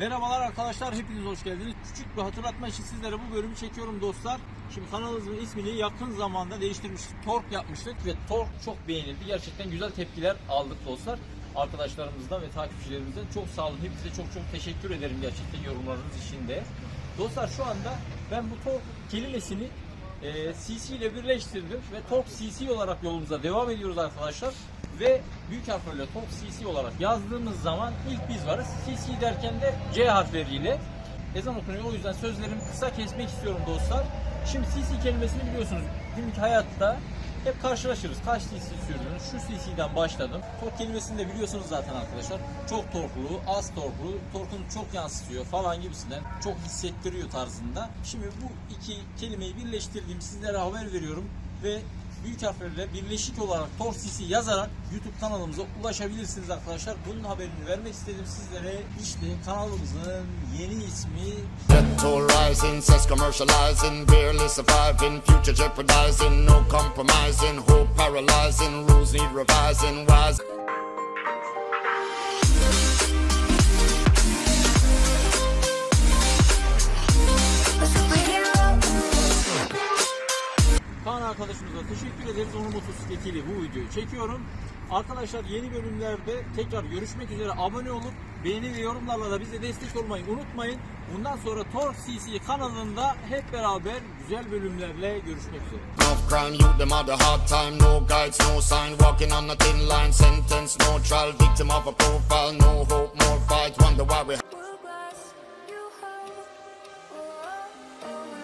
Merhabalar arkadaşlar, hepiniz hoş geldiniz. Küçük bir hatırlatma için sizlere bu bölümü çekiyorum dostlar. Şimdi kanalımızın ismini yakın zamanda değiştirmiştik. Tork yapmıştık ve Tork çok beğenildi. Gerçekten güzel tepkiler aldık dostlar. Arkadaşlarımızdan ve takipçilerimizden çok sağ olun. Hepinize çok çok teşekkür ederim gerçekten yorumlarınız için de. Dostlar şu anda ben bu Tork kelimesini e, CC ile birleştirdim ve Tork CC olarak yolumuza devam ediyoruz arkadaşlar. Ve büyük harflerle Tork CC olarak yazdığımız zaman ilk biz varız. CC derken de C harfleriyle ezan okunuyor. O yüzden sözlerimi kısa kesmek istiyorum dostlar. Şimdi CC kelimesini biliyorsunuz günlük hayatta hep karşılaşırız. Kaç CC sürdünüz? Şu CC'den başladım. Tork kelimesini de biliyorsunuz zaten arkadaşlar. Çok torklu, az torklu, torkunu çok yansıtıyor falan gibisinden. Çok hissettiriyor tarzında. Şimdi bu iki kelimeyi birleştirdiğim sizlere haber veriyorum ve büyük harflerle birleşik olarak Tor CC yazarak YouTube kanalımıza ulaşabilirsiniz arkadaşlar. Bunun haberini vermek istedim sizlere. İşte kanalımızın yeni ismi rising, says commercializing, barely surviving, future jeopardizing, no compromising, hope paralyzing, rules need revising, wise. Arkadaşımıza teşekkür ederiz. Onun motosikletiyle bu videoyu çekiyorum. Arkadaşlar yeni bölümlerde tekrar görüşmek üzere. Abone olup beğeni ve yorumlarla da bize destek olmayı unutmayın. Bundan sonra Tork CC kanalında hep beraber güzel bölümlerle görüşmek üzere. Crime, you them had a hard time, no guides, no sign, walking on a thin line, sentence, no trial, victim of a profile, no hope, more fight, wonder why we.